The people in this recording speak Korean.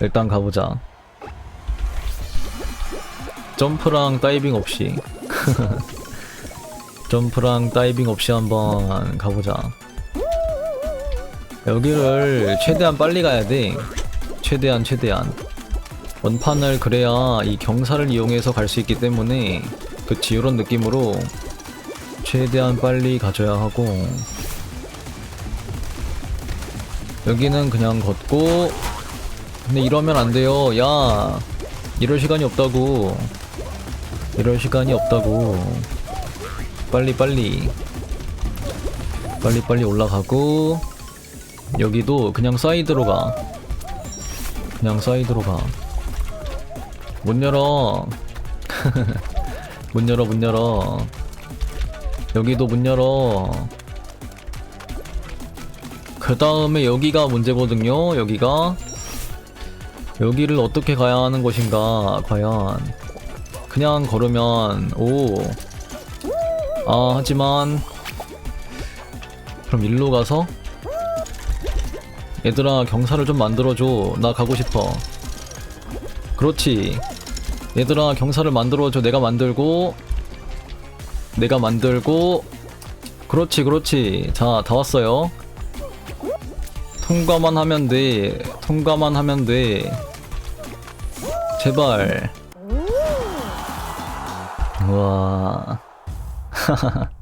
일단 가보자. 점프랑 다이빙 없이. 점프랑 다이빙 없이 한번 가보자. 여기를 최대한 빨리 가야 돼. 최대한 최대한. 원판을 그래야 이 경사를 이용해서 갈 수 있기 때문에 그치 이런 느낌으로 최대한 빨리 가져야 하고 여기는 그냥 걷고 근데 이러면 안 돼요. 야 이럴 시간이 없다고. 이럴 시간이 없다고. 빨리 빨리. 빨리 빨리 올라가고. 여기도 그냥 사이드로 가. 그냥 사이드로 가 문 열어. 문 열어 문 열어. 여기도 문 열어. 그 다음에 여기가 문제거든요 여기가 여기를 어떻게 가야 하는 것인가 과연? 그냥 걸으면 오 아 하지만 그럼 일로 가서? 얘들아 경사를 좀 만들어줘. 나 가고 싶어. 그렇지. 얘들아 경사를 만들어줘. 내가 만들고 내가 만들고. 그렇지 그렇지. 자 다 왔어요 통과만 하면 돼. 통과만 하면 돼. 제발. 우와